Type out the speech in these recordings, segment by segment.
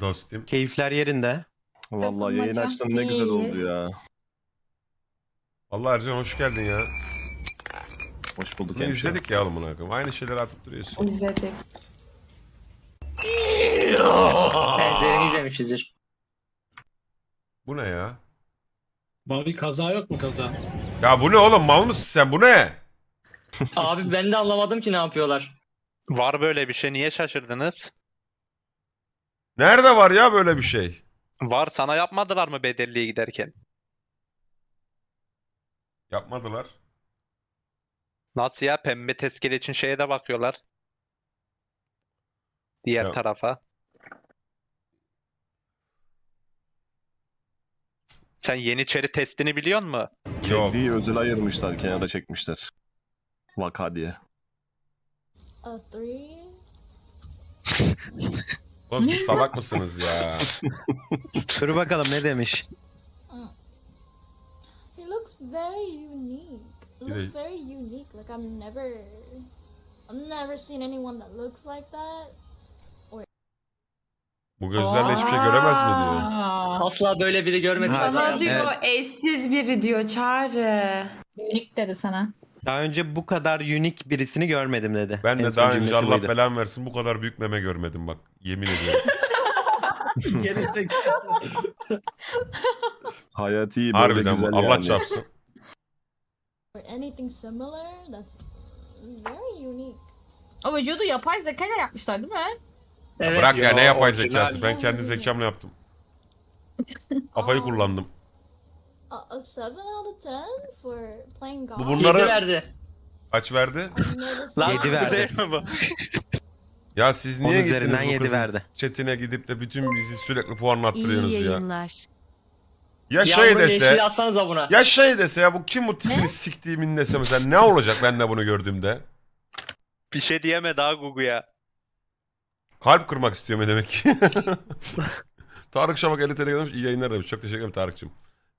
Dostum. Keyifler yerinde. Vallahi yayın maça. açtım ne güzel oldu İyiyiz. ya. Allah Ercan hoş geldin ya. Hoş bulduk Bunu hemşire. izledik ya oğlum bunu. Aynı şeyleri atıp duruyorsun. İzledik. Benzerini izlemişizdir. Bu ne ya? Mavi kaza yok mu kaza? Ya bu ne oğlum mal mısın sen bu ne? Abi ben de anlamadım ki ne yapıyorlar. Var böyle bir şey. Niye şaşırdınız? Nerede var ya böyle bir şey? Var sana yapmadılar mı bedelliye giderken? Yapmadılar. Nasıl ya? Pembe tezkere için şeye de bakıyorlar. Diğer Ya. tarafa. Sen Yeniçeri testini biliyor musun? Yok. Kediyi özel ayırmışlar kenara çekmişler. Vaka diye. A three. Oğlum siz salak mısınız ya? Dur bakalım ne demiş. He looks very unique. Look very unique. Like I'm never, I've never seen anyone that looks like that. Bu gözlerle hiçbir şey göremez mi diyor. Asla böyle biri görmedim. Ha, ben Ama hayatımda. diyor eşsiz biri diyor çağrı. Unique dedi sana. Daha önce bu kadar unik birisini görmedim dedi. Ben En de son daha önce cümlesi Allah buydu. belamı versin bu kadar büyük meme görmedim bak. Yemin ediyorum. Hayati böyle Harbiden güzel. Allah yani. çarpsın. Or anything similar. That's very unique. O vücudu yapay zekayla yapmışlar değil mi? Evet. Bırak ya ne yapay zekası. Ben kendi zekamla yaptım. Kafayı kullandım. A, a seven out of ten for playing golf. Bu Yedi bunları verdi. kaç verdi? I've never Lan seen- Yedi verdi. değil mi bu? Ya siz Onun niye üzerinden gittiniz bu 7 kızın verdi. chatine gidip de bütün bizi sürekli puanlattırıyorsunuz İyi ya. yayınlar. Ya Yağmur şey yeşil dese, yazsanıza buna. ya şey dese ya bu kim bu tipini siktiğimin dese mesela ne olacak ben de bunu gördüğümde? Bir şey diyeme daha Gugu'ya. Kalp kırmak istiyor mu demek ki? Tarık Şafak 50 TL göndermiş. İyi yayınlar demiş. Çok teşekkür ederim Tarık'cığım.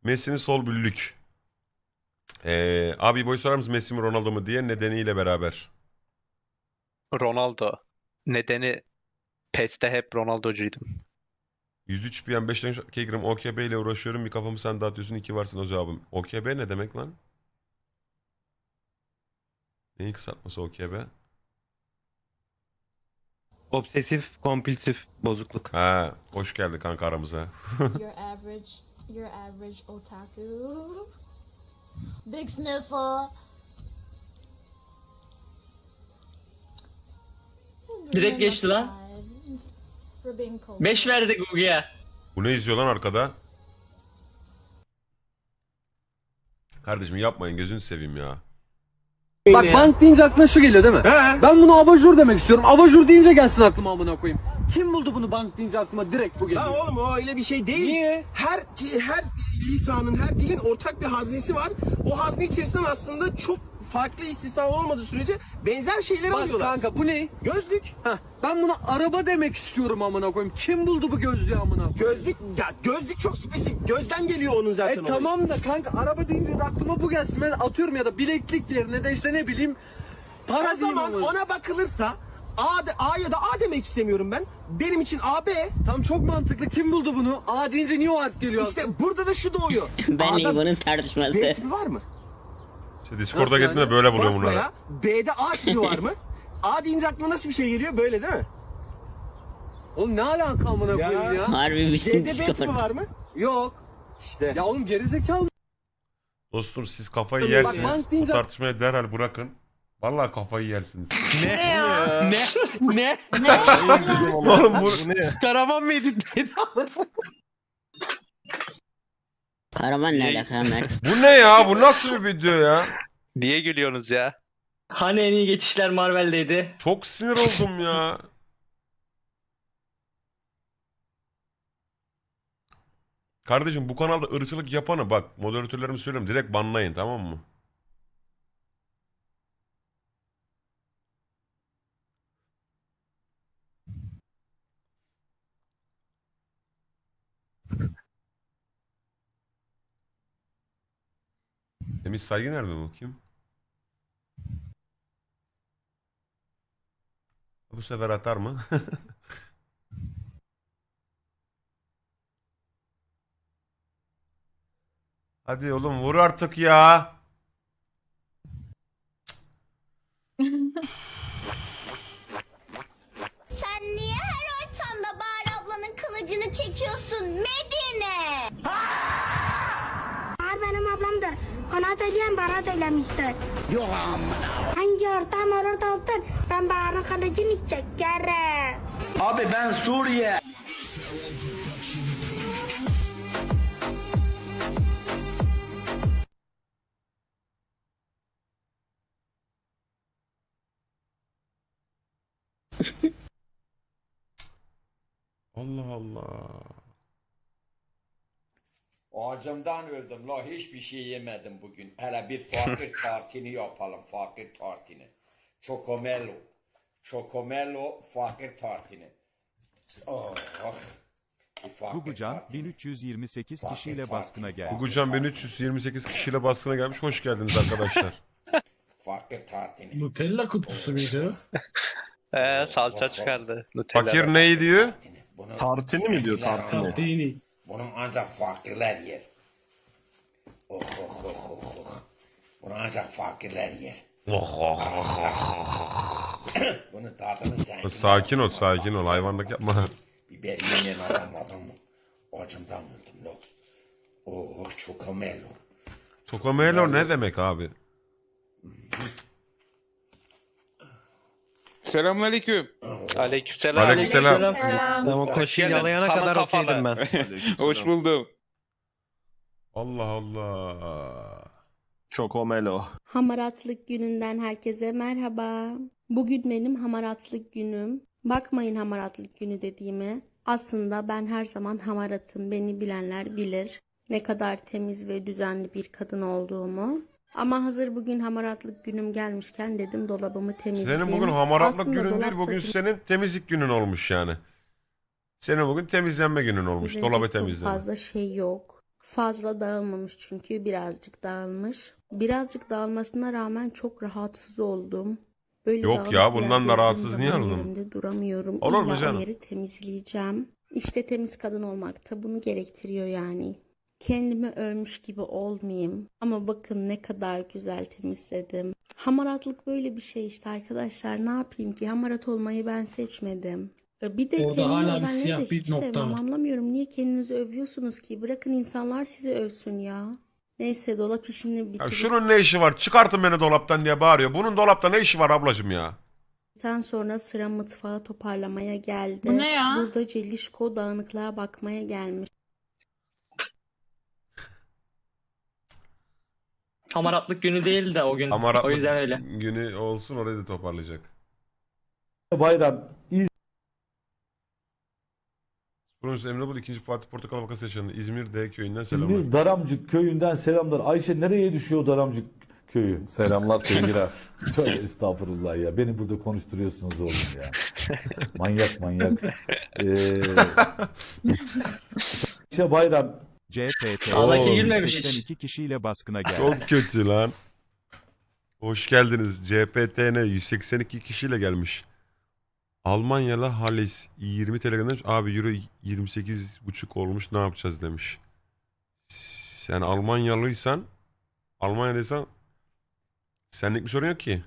Messi'nin sol büllük. Ee, abi boy sorar mısın Messi mi Ronaldo mu diye nedeniyle beraber. Ronaldo. Nedeni PES'te hep Ronaldo'cuydum. 103 PM 5 demiş. Kegrim OKB ile uğraşıyorum. Bir kafamı sen dağıtıyorsun. iki varsın o cevabım. OKB ne demek lan? Neyin kısaltması OKB? Obsesif kompulsif bozukluk. Ha, hoş geldi kanka aramıza. your average, your average otaku. Big sniffer. Direkt geçti lan. For being cold. 5 verdi Google'a. Bu ne izliyor lan arkada? Kardeşim yapmayın gözünü seveyim ya. Bak bank deyince aklına şu geliyor değil mi? Ben bunu abajur demek istiyorum. Abajur deyince gelsin aklıma amına koyayım. Kim buldu bunu bank deyince aklıma direkt bu geliyor. Lan oğlum o öyle bir şey değil. Niye? Her her lisanın, her dilin ortak bir haznesi var. O hazne içerisinden aslında çok farklı istisna olmadığı sürece benzer şeyleri Bak alıyorlar. kanka bu ne? Gözlük. Heh, ben buna araba demek istiyorum amına koyayım. Kim buldu bu gözlüğü amına koyayım? Gözlük ya gözlük çok spesifik. Gözden geliyor onun zaten. E olayı. tamam da kanka araba deyince de aklıma bu gelsin. Ben atıyorum ya da bileklik yerine de işte ne bileyim para O zaman ona bakılırsa A, A ya da A demek istemiyorum ben. Benim için AB. Tam çok mantıklı. Kim buldu bunu? A deyince niye o harf geliyor? İşte burada da şu doğuyor. Ben A'da tartışması. B tipi var mı? İşte Discord'a Nasıl gittiğinde yani? böyle buluyorum bunları. B'de A tipi var mı? A deyince aklına nasıl bir şey geliyor? Böyle değil mi? Oğlum ne alaka amına Ya. koyayım ya? Harbi bir C'de B tipi var mı? Yok. İşte. Ya oğlum gerizekalı Dostum siz kafayı Bak, yersiniz. bank Bu deyince- tartışmayı derhal bırakın. Vallahi kafayı yersiniz. Ne? Ne? Ne? Ne? Oğlum bu ne? Karaman mı editledi? Karaman ne alaka Mert? bu ne ya? Bu nasıl bir video ya? Niye gülüyorsunuz ya? Hani en iyi geçişler Marvel'deydi. Çok sinir oldum ya. Kardeşim bu kanalda ırkçılık yapanı bak moderatörlerime söylüyorum direkt banlayın tamam mı? Temiz saygı nerede bakayım? Bu sefer atar mı? Hadi oğlum vur artık ya. Ona söyleyen bana söylemiştir. Yok amına. Hangi ortam olursa olsun ben Bahar'ın kılıcını çekerim. Abi ben Suriye. Allah Allah. Acımdan öldüm la hiçbir şey yemedim bugün. Hele bir fakir tartini yapalım fakir tartini. Çokomelo. Çokomelo fakir tartini. Oh. Fakir Gugucan tartini. 1328 Fakir kişiyle tartini, baskına geldi. Gugucan tartini, 1328 kişiyle baskına gelmiş. Hoş geldiniz arkadaşlar. Fakir tartini. Nutella kutusu muydu? Ee, salça çıkardı. Nutella. Fakir neyi diyor? tartini. Tartini mi diyor, fakirler tartini? Bunu ancak fakirler yer. Oh oh oh oh oh. Bunu ancak fakirler yer. Oh, oh, oh. Bunu tadını zengin. Sakin ol sakin ol hayvanlık yapma. Biber yemeyen adam adam mı? Acımdan öldüm lo. Oh çokomelo. Tokomelo ne demek abi? Selamünaleyküm. Aleykümselam. Aleykümselam. Sen o koşu geldin. yalayana kadar okeydim ben. Hoş buldum. Allah Allah. Çokomelo. Hamaratlık gününden herkese merhaba. Bugün benim hamaratlık günüm. Bakmayın hamaratlık günü dediğime. Aslında ben her zaman hamaratım. Beni bilenler bilir. Ne kadar temiz ve düzenli bir kadın olduğumu. Ama hazır bugün hamaratlık günüm gelmişken dedim dolabımı temizleyeyim. Senin bugün hamaratlık Aslında günün değil bugün senin temizlik günün olmuş yani. Senin bugün temizlenme günün olmuş. Temizlenecek Dolabı temizleme. fazla şey yok. Fazla dağılmamış çünkü birazcık dağılmış. Birazcık dağılmasına rağmen çok rahatsız oldum. Böyle Yok ya, bundan da rahatsız niye oldun? Duramıyorum. Olur mu canım? yeri temizleyeceğim. İşte temiz kadın olmak da bunu gerektiriyor yani. Kendimi övmüş gibi olmayayım. Ama bakın ne kadar güzel temizledim. Hamaratlık böyle bir şey işte arkadaşlar. Ne yapayım ki? Hamarat olmayı ben seçmedim. E, Bir de Orada kendimi hala bir siyah de bir hiç nokta sevmem. var. Anlamıyorum. Niye kendinizi övüyorsunuz ki? Bırakın insanlar sizi övsün ya. Neyse dolap işini Ya bitirip şunun ne işi var? Çıkartın beni dolaptan diye bağırıyor. Bunun dolapta ne işi var ablacım ya? Daha sonra sıra mutfağı toparlamaya geldi. Bu ne ya? Burada Celişko dağınıklığa bakmaya gelmiş. Hamaratlık günü değil de o gün. Hamaratlık O yüzden öyle. günü olsun orayı da toparlayacak. Bayram Promis Emre Bul 2. Fatih Portakal Vakası yaşandı. İzmir D köyünden selamlar. Daramcık köyünden selamlar. Ayşe nereye düşüyor Daramcık köyü? Selamlar sevgiler. Tövbe estağfurullah ya. Beni burada konuşturuyorsunuz oğlum ya. manyak manyak. Ee, Ayşe Bayram CPT Sağdaki girmemiş hiç. 82 kişiyle baskına geldi. Çok kötü lan. Hoş geldiniz. CPTN 182 kişiyle gelmiş. Almanyalı Halis 20 TL göndermiş. Abi euro 28,5 olmuş ne yapacağız demiş. Sen Almanyalıysan Almanya'daysan senlik bir sorun yok ki.